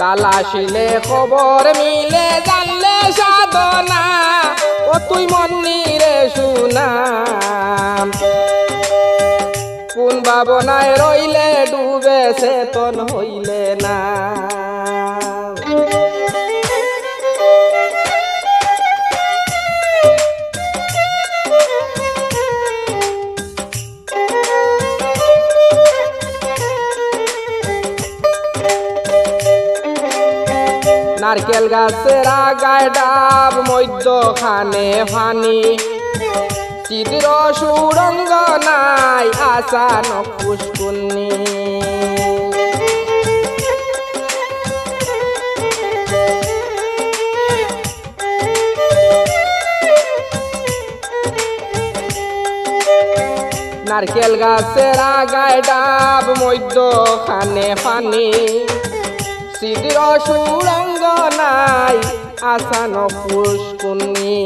তালাশিলে খবর মিলে জানলে সাধনা। ও তুই মন্দিরে শুনাম কোন ভাবনায় রইলে ডুবে চেতন হইলে না। নারকেল গাছের আগায় ডাব মধ্য খানে ফানি। চিদ্র সুরঙ্গ নাই আসান পুষ্কুন্নি। নারকেল গাছের আগায় ডাব মধ্য খানে সিদ্র সুরঙ্গ নাই, আসান পুষ্কুনি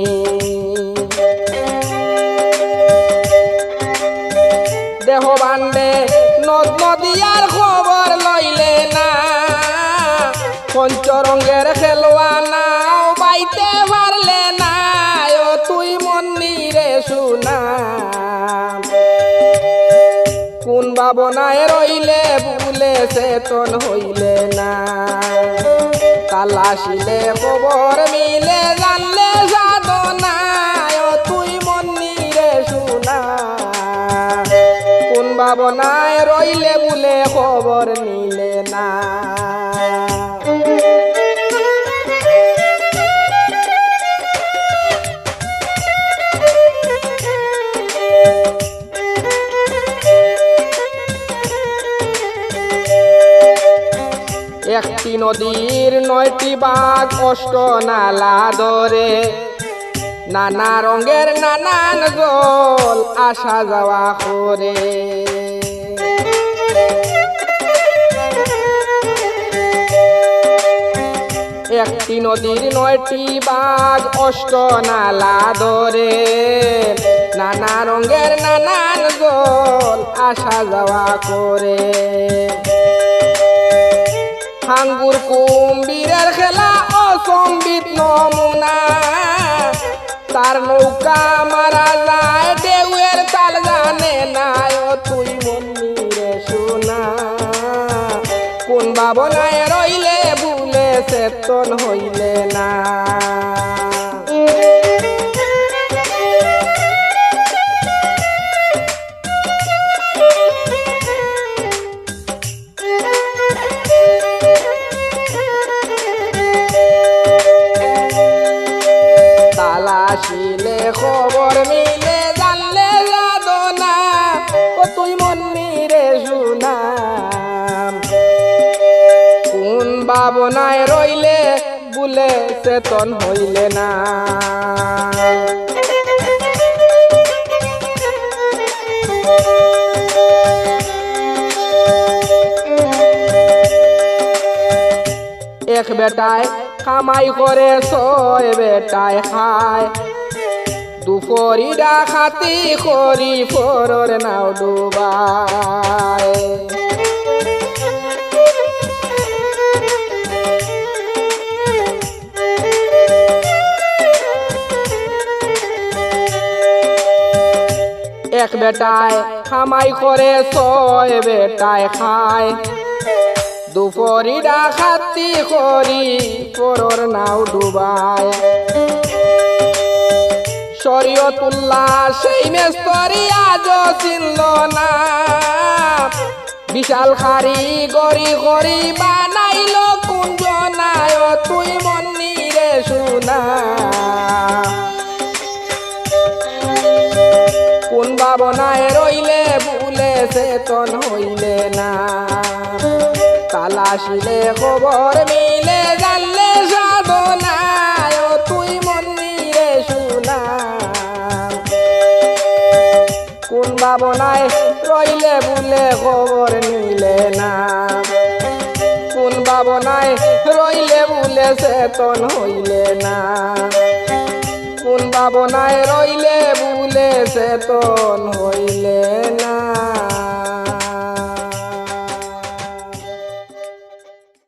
দেহ বান্ডে নদ নদিয়ার খবর লইলে না, পঞ্চরঙ্গের খেলোয়া নাও বাইতে পারলে ভাবনায় রইলে ভুলে চেতন হইলে না। তালাশিলে খবর মিলে, জানলে সাধনায় তুই তুই মন্দিরে শুনা। কোন ভাবনায় রইলে ভুলে খবর নিলে না। নদীর নয়টি বাঘ অষ্ট নালা ধরে। নানা রঙের নানান জল আসা যাওয়া করে। একটি নদীর নয়টি বাঘ অষ্ট নালা ধরে। নানা রঙের নানান জল আসা যাওয়া করে। হাঙ্গুর কুম্বীরের খেলা অসম্বিত নমুনা। তার নৌকা মারা যায় দেউয়ের তাল জানে না তুই মন্দিরে শোনা। কোন বাবনায় রইলে ভুলে চেতন হইলে খবর মিলে জানলে যাদনা ও তুই মন্দিরে শুনাম কোন ভাবনায় রইলে বুলে চেতন হইলে না। এক বেটায় কামাই করে ছয় বেটায় খায়। দুপরি ডাকাতি করি পরর নাও ডুবায় এক বেটায় কামাই করে, ছয় বেটায় খায়। দুপরি ডাকাতি করি পরর নাও ডুবায় শরীয়তুল্লাহ, সেই মেস্তরি আজ চিনল না। বিশাল খারি গড়ি গড়ি বানাইল কুঞ্জনায় তুই মন্দিরে শুনা। কোন ভাবনায় রইলে ভুলে চেতন হইলে না। তালাশিলে খবর মিলে কোন ভাবনায় রইলে ভুলে খবর নিলে না। কোন ভাবনায় রইলে ভুলে চেতন হইলে না। কোন ভাবনায় রইলে ভুলে চেতন হইলে না।